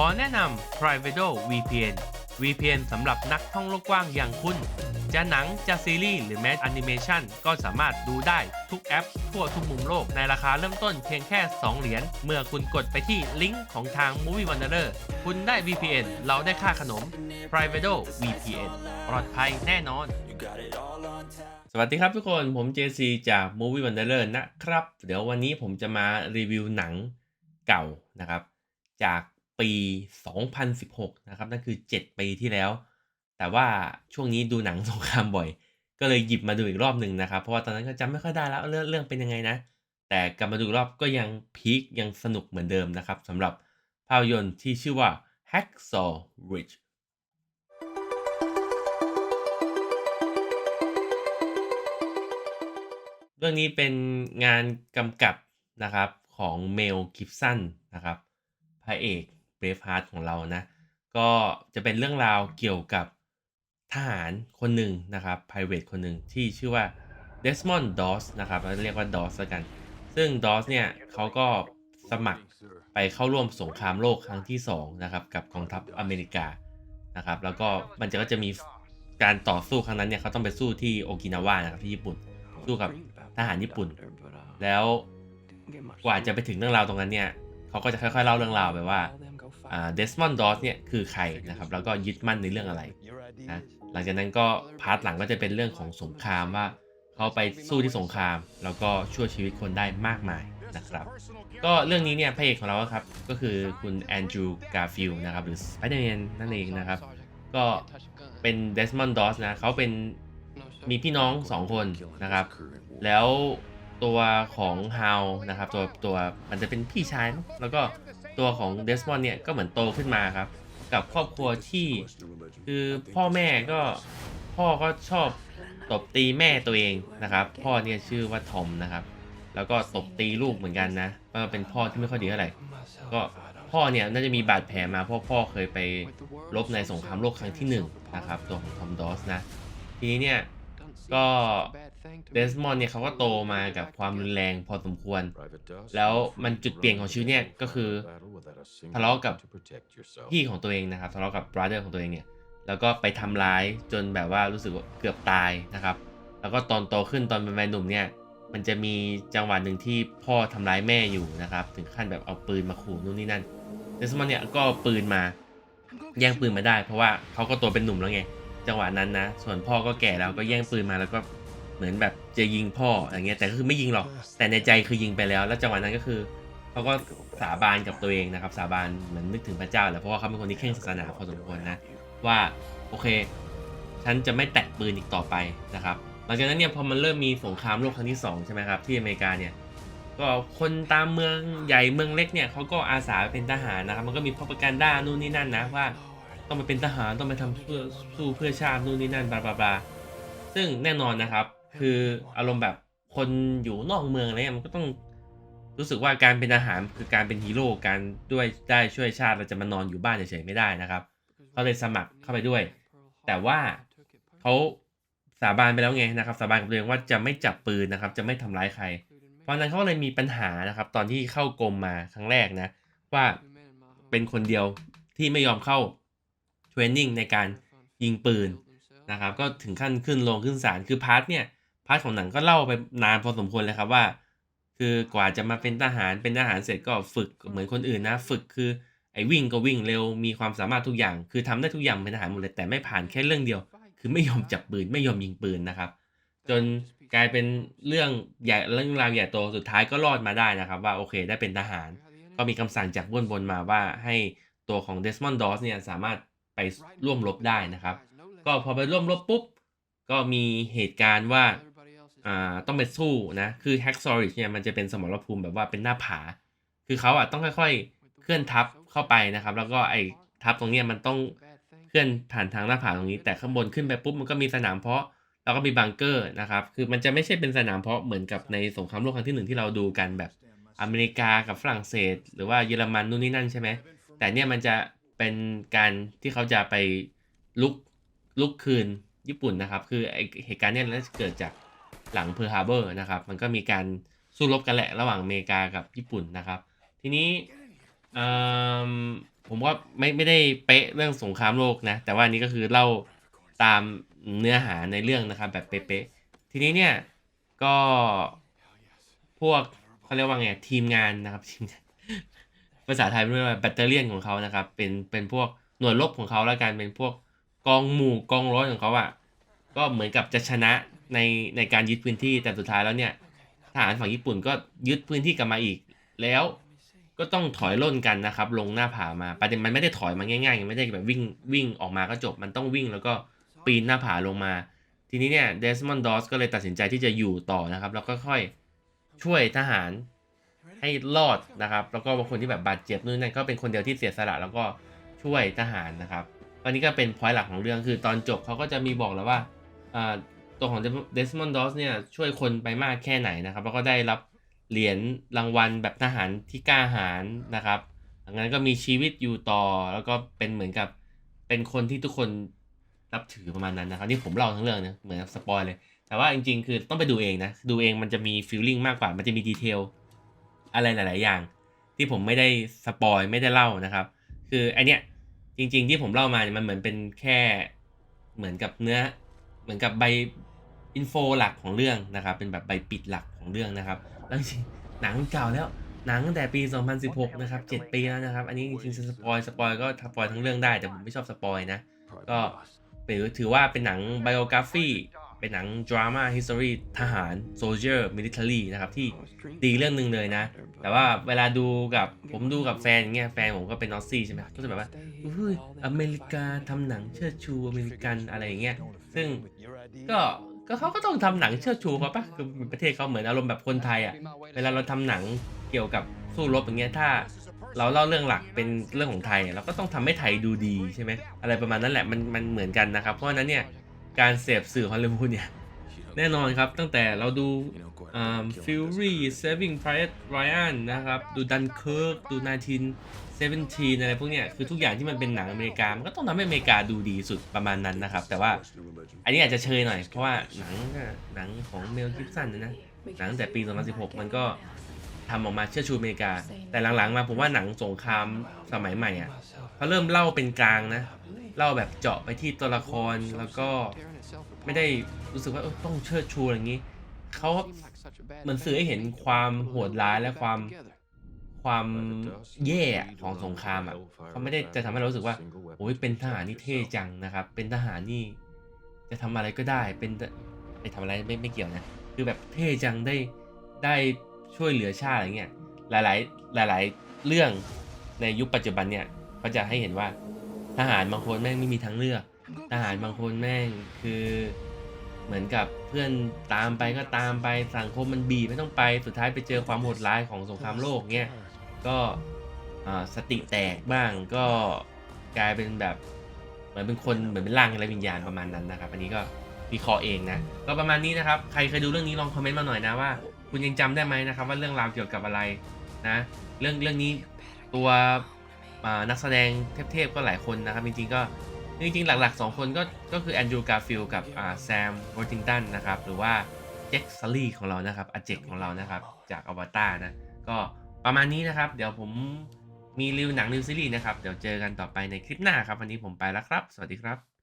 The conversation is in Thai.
ขอแนะนำ Privado VPN VPN สำหรับนักท่องโลกกว้างอย่างคุณ จะหนัง จะซีรีส์หรือแม้แอนิเมชันก็สามารถดูได้ทุกแอป ทั่วทุกมุมโลกในราคาเริ่มต้นเพียงแค่ 2 เหรียญ เมื่อคุณกดไปที่ลิงก์ของทาง Movie Wanderer คุณได้ VPN เราได้ค่าขนม Privado VPN ปลอดภัยแน่นอน สวัสดีครับทุกคนผม JC จาก Movie Wanderer นะครับ เดี๋ยววันนี้ผมจะมารีวิวหนังเก่านะครับ จาก ปี 2016 นะครับ นั่นคือ 7 ปีที่แล้ว แต่ว่าช่วงนี้ดูหนังสงครามบ่อย ก็เลยหยิบมาดูอีกรอบหนึ่งนะครับ เพราะว่าตอนนั้นก็จำไม่ค่อยได้แล้วเรื่องเรื่องเป็นยังไงนะ แต่กลับมาดูรอบก็ยังพีคยังสนุกเหมือนเดิมนะครับสำหรับภาพยนตร์ที่ชื่อว่า Hacksaw Ridge เรื่องนี้เป็นงานกำกับนะครับของเมลกิฟสันนะครับพระเอก เบฟฮาร์ดของเรานะ ก็จะเป็นเรื่องราวเกี่ยวกับทหารคนหนึ่งนะครับไพรเวทคนหนึ่งที่ชื่อว่าเดสมอนด์ดอสนะครับเราเรียกว่าดอสแล้วกัน ซึ่งดอสเนี่ยเขาก็สมัครไปเข้าร่วมสงครามโลกครั้งที่2นะครับกับกองทัพอเมริกานะครับแล้วก็มันจะก็จะมีการต่อสู้ครั้งนั้นเนี่ยเขาต้องไปสู้ที่โอกินาวานะครับที่ญี่ปุ่นสู้กับทหารญี่ปุ่น แล้วกว่าจะไปถึงเรื่องราวตรงนั้นเนี่ยเขาก็จะค่อยๆเล่าเรื่องราวไปว่า เดสมอนด์ดอสเนี่ยคือใครนะครับแล้วก็ยึดมั่นในเรื่องอะไรนะหลังจากนั้นก็พาร์ทหลังก็จะเป็นเรื่องของสงครามว่าเขาไปสู้ที่สงคราม แล้วก็ช่วยชีวิตคนได้มากมายนะครับ ก็เรื่องนี้เนี่ยพระเอกของเราครับก็คือคุณแอนดรูว์กาฟิลนะครับหรือสไปเดอร์แมนนั่นเองนะครับ ก็เป็นเดสมอนด์ดอสนะเขาเป็นมีพี่น้องสองคนนะครับ แล้วตัวของฮาวนะครับตัวตัวมันจะเป็นพี่ชายแล้วก็ ตัวของเดสมอนเนี่ยก็เหมือนโตขึ้นมาครับ กับครอบครัวที่คือพ่อแม่ก็พ่อก็ชอบตบตีแม่ตัวเองนะครับ พ่อเนี่ยชื่อว่าทอมนะครับ แล้วก็ตบตีลูกเหมือนกันนะก็เป็นพ่อที่ไม่ค่อยดีเท่าไหร่ก็พ่อเนี่ยน่าจะมีบาดแผลมาเพราะพ่อเคยไปรบในสงครามโลกครั้งที่หนึ่งนะครับตัวของทอมดอสนะทีนี้เนี่ย ก็เดสมอนเนี่ยเขาก็โตมากับความรุนแรงพอสมควร แล้วมันจุดเปลี่ยนของชีวิตเนี่ยก็คือทะเลาะกับพี่ของตัวเองนะครับทะเลาะกับบราเดอร์ของตัวเองเนี่ยแล้วก็ไปทำร้ายจนแบบว่ารู้สึกว่าเกือบตายนะครับ แล้วก็ตอนโตขึ้นตอนเป็นวัยหนุ่มเนี่ยมันจะมีจังหวะหนึ่งที่พ่อทำร้ายแม่อยู่นะครับ ถึงขั้นแบบเอาปืนมาขู่นู่นนี่นั่นเดสมอนเนี่ยก็ปืนมาแย่งปืนมาได้ เพราะว่าเขาก็ตัวเป็นหนุ่มแล้วไง จังหวะนั้นนะ ส่วนพ่อก็แก่แล้วก็แย่งปืนมาแล้วก็เหมือนแบบจะยิงพ่ออย่างเงี้ยแต่ก็คือไม่ยิงหรอก แต่ในใจคือยิงไปแล้ว แล้วจังหวะนั้นก็คือเขาก็สาบานกับตัวเองนะครับ สาบานเหมือนนึกถึงพระเจ้าแหละเพราะว่าเขาเป็นคนที่เคร่งศาสนาพอสมควรนะว่าโอเค ฉันจะไม่แตะปืนอีกต่อไปนะครับหลังจากนั้นเนี่ยพอมันเริ่มมีสงครามโลกครั้งที่สองใช่ไหมครับที่อเมริกาเนี่ยก็คนตามเมืองใหญ่เมืองเล็กเนี่ยเขาก็อาสาเป็นทหารนะครับ มันก็มีพ r o p a g a n d a นู่นนี่นั่นนะว่า ต้องไปเป็นทหารต้องไปทำเพื่อสู้เพื่อชาตินู่นนี่นั่นบลาบลาบลาซึ่งแน่นอนนะครับ คืออารมณ์แบบคนอยู่นอกเมืองอะไรเงี้ยมันก็ต้องรู้สึกว่าการเป็นทหารคือการเป็นฮีโร่การด้วยได้ช่วยชาติเราจะมานอนอยู่บ้านเฉยๆไม่ได้นะครับเขาเลยสมัครเข้าไปด้วย แต่ว่าเขาสาบานไปแล้วไงนะครับ สาบานกับตัวเองว่าจะไม่จับปืนนะครับ จะไม่ทำร้ายใคร เพราะนั้นเขาเลยมีปัญหานะครับ ตอนที่เข้ากรมมาครั้งแรกนะ ว่าเป็นคนเดียวที่ไม่ยอมเข้า รนนิ่งในการยิงปืนนะครับก็ถึงขั้นขึ้นลงขึ้นศาลคือพาร์ทเนี่ยพาร์ทของหนังก็เล่าไปนานพอสมควรเลยครับว่า คือกว่าจะมาเป็นทหารเป็นทหารเสร็จก็ฝึกเหมือนคนอื่นนะ ฝึกคือไอ้วิ่งก็วิ่งเร็วมีความสามารถทุกอย่าง คือทำได้ทุกอย่างเป็นทหารหมดเลยแต่ไม่ผ่านแค่เรื่องเดียว คือไม่ยอมจับปืนไม่ยอมยิงปืนนะครับ จนกลายเป็นเรื่องใหญ่เรื่องราวใหญ่โตสุดท้ายก็รอดมาได้นะครับ ว่าโอเคได้เป็นทหาร ก็มีคำสั่งจากบนบนมาว่าให้ตัวของเดสมอนด์ดอสเนี่ยสามารถ ไปร่วมรบได้นะครับ ก็พอไปร่วมรบปุ๊บ ก็มีเหตุการณ์ว่าอ่าต้องไปสู้นะ คือแฮกซอริชเนี่ยมันจะเป็นสมรภูมิแบบว่าเป็นหน้าผา คือเขาอะต้องค่อยๆ เคลื่อนทัพเข้าไปนะครับ แล้วก็ไอ้ทัพตรงเนี้ยมันต้องเคลื่อนผ่านทางหน้าผาตรงนี้ แต่ข้างบนขึ้นไปปุ๊บมันก็มีสนามเพาะ แล้วก็มีบังเกอร์นะครับ คือมันจะไม่ใช่เป็นสนามเพาะเหมือนกับในสงครามโลกครั้งที่หนึ่งที่เราดูกันแบบอเมริกากับฝรั่งเศส หรือว่าเยอรมันนู่นนี่นั่นใช่ไหม แต่เนี่ยมันจะ เป็นการที่เขาจะไปลุกลุกคืนญี่ปุ่นนะครับ คือเหตุการณ์นี่ยน่าจะเกิดจากหลังเพิร์ฮาเบอร์นะครับ มันก็มีการสู้รบกันแหละระหว่างอเมริกากับญี่ปุ่นนะครับ ทีนี้ผมผมก็ไม่ไม่ได้เป๊ะเรื่องสงครามโลกนะ แต่ว่านนี้ก็คือเล่าตามเนื้อหาในเรื่องนะครับแบบเป๊ะๆ ทีนี้เนี่ยก็พวกเขาเรียกว่าไงทีมงานนะครับทีมงาน ภาษาไทยเรียกว่าแบตเตอรี่ของเขานะครับ เป็นเป็นพวกหน่วยรบของเขาแล้วกันเป็นพวกกองหมู่กองร้อยของเขาอะก็เหมือนกับจะชนะในในการยึดพื้นที่แต่สุดท้ายแล้วเนี่ยทหารฝั่งญี่ปุ่นก็ยึดพื้นที่กลับมาอีก แล้วก็ต้องถอยร่นกันนะครับ ลงหน้าผามาประเด็นมันไม่ได้ถอยมาง่ายๆ ไม่ได้แบบวิ่งวิ่งออกมาก็จบ มันต้องวิ่งแล้วก็ปีนหน้าผาลงมา ทีนี้เนี่ยเดสมอนดอสก็เลยตัดสินใจที่จะอยู่ต่อนะครับ แล้วก็ค่อยช่วยทหาร ให้รอดนะครับ แล้วก็บางคนที่แบบบาดเจ็บนู่นนั่นก็เป็นคนเดียวที่เสียสละแล้วก็ช่วยทหารนะครับตอนนี้ก็เป็นพอยต์หลักของเรื่องคือตอนจบเขาก็จะมีบอกแล้วว่าตัวของเดสมอนดอสเนี่ยช่วยคนไปมากแค่ไหนนะครับ แล้วก็ได้รับเหรียญรางวัลแบบทหารที่กล้าหาญนะครับหลังจากนั้นก็มีชีวิตอยู่ต่อแล้วก็เป็นเหมือนกับเป็นคนที่ทุกคนนับถือประมาณนั้นนะครับนี่ผมเล่าทั้งเรื่องเนี่ยเหมือนสปอยเลย แต่ว่าจริงๆ คือต้องไปดูเองนะ ดูเองมันจะมีฟีลลิ่งมากกว่ามันจะมีดีเทล อะไรหลาย ๆ อย่าง ที่ผมไม่ได้สปอยไม่ได้เล่านะครับ คือไอเนี้ยจริง ๆ ที่ผมเล่ามาเนี่ยมันเหมือนเป็นแค่เหมือนกับเนื้อเหมือนกับใบอินโฟหลักของเรื่องนะครับ เป็นแบบใบปิดหลักของเรื่องนะครับแล้วจริงๆหนังเก่าแล้วหนังตั้งแต่ปี 2016 นะครับ 7 ปีแล้วนะครับ อันนี้จริงๆสปอยสปอยก็สปอยทั้งเรื่องได้แต่ผมไม่ชอบสปอยนะ ก็หรือถือว่าเป็นหนังไบโอกราฟี เป็นหนังดราม่าฮิสตอรีทหารโซเ i อร์มิลิเ a อรี่นะครับที่ดีเรื่องหนึ่งเลยนะ แต่ว่าเวลาดูกับผมดูกับแฟนอย่างเงี้ยแฟนผมก็เป็นนอสซี่ใช่ไหมก็จะแบบว่าอุ้ยอเมริกาทำหนังเชิดชูอเมริกันอะไรอย่างเงี้ยซึ่งก็ก็เขาก็ต้องทำหนังเชิดชูเขาปะคือประเทศเขาเหมือนอารมณ์แบบคนไทยอะเวลาเราทำหนังเกี่ยวกับสู้รบอย่างเงี้ยถ้าเราเล่าเรื่องหลักเป็นเรื่องของไทยเราก็ต้องทำให้ไทยดูดีใช่ไหมอะไรประมาณนั้นแหละมันมันเหมือนกันนะครับ เพราะฉะนั้นเนี่ย การเสพสื่อฮอลลีวูดเนี่ย แน่นอนครับตั้งแต่เราดูอ่า Fury Saving Private Ryan นะครับ ดู Dunkirk ดู1917อะไรพวกเนี้ยคือทุกอย่างที่มันเป็นหนังอเมริกา มันก็ต้องทำให้อเมริกาดูดีสุดประมาณนั้นนะครับ แต่ว่าอันนี้อาจจะเชยหน่อย เพราะว่าหนังหนังของเมลกิฟสันนะหนังตั้งแต่ปี 2016 มันก็ทำออกมาเชื่อชูอเมริกา แต่หลังๆมาผมว่าหนังสงครามสมัยใหม่อะเขาเริ่มเล่าเป็นกลางนะ เล่าแบบเจาะไปที่ตัวละครแล้วก็ไม่ได้รู้สึกว่าเออต้องเชิดชูอะไรอย่างนี้เขาเหมือนสื่อให้เห็นความโหดร้ายและความความแย่ของสงครามอะเขาไม่ได้จะทำให้เรารู้สึกว่าโอ้ยเป็นทหารนี่เท่จังนะครับ เป็นทหารนี่จะทำอะไรก็ได้เป็นไอ้ทำอะไรไม่ไม่เกี่ยวนะคือแบบเท่จังได้ได้ช่วยเหลือชาติอะไรเงี้ยหลาย ๆ หลาย ๆ เรื่องในยุคปัจจุบันเนี่ยก็จะให้เห็นว่า ทหารบางคนแม่งไม่มีทางเลือก ทหารบางคนแม่งคือเหมือนกับเพื่อนตามไปก็ตามไปสังคมมันบีบไม่ต้องไปสุดท้ายไปเจอความโหดร้ายของสงครามโลกเนี่ยก็อ่าสติแตกบ้างก็กลายเป็นแบบเหมือนเป็นคนเหมือนเป็นร่างอะไรวิญญาณประมาณนั้นนะครับ อันนี้ก็วิเคราะห์เองนะก็ประมาณนี้นะครับใครเคยดูเรื่องนี้ลองคอมเมนต์มาหน่อยนะว่า คุณยังจำได้ไหมนะครับว่าเรื่องราวเกี่ยวกับอะไรนะ เรื่องเรื่องนี้ตัว นักแสดงเทพๆก็หลายคนนะครับ จริงๆก็จริงๆ หลักๆ 2 คนก็ก็คือแอนดรูการ์ฟิลกับแซมวอร์ติงตันนะครับ หรือว่าแจ็คซัลลี่ของเรานะครับอาเจกของเรานะครับ จากอวตารนะ ก็ประมาณนี้นะครับ เดี๋ยวผมมีรีวิวหนังรีวิวซีรีส์นะครับ เดี๋ยวเจอกันต่อไปในคลิปหน้าครับ วันนี้ผมไปแล้วครับ สวัสดีครับ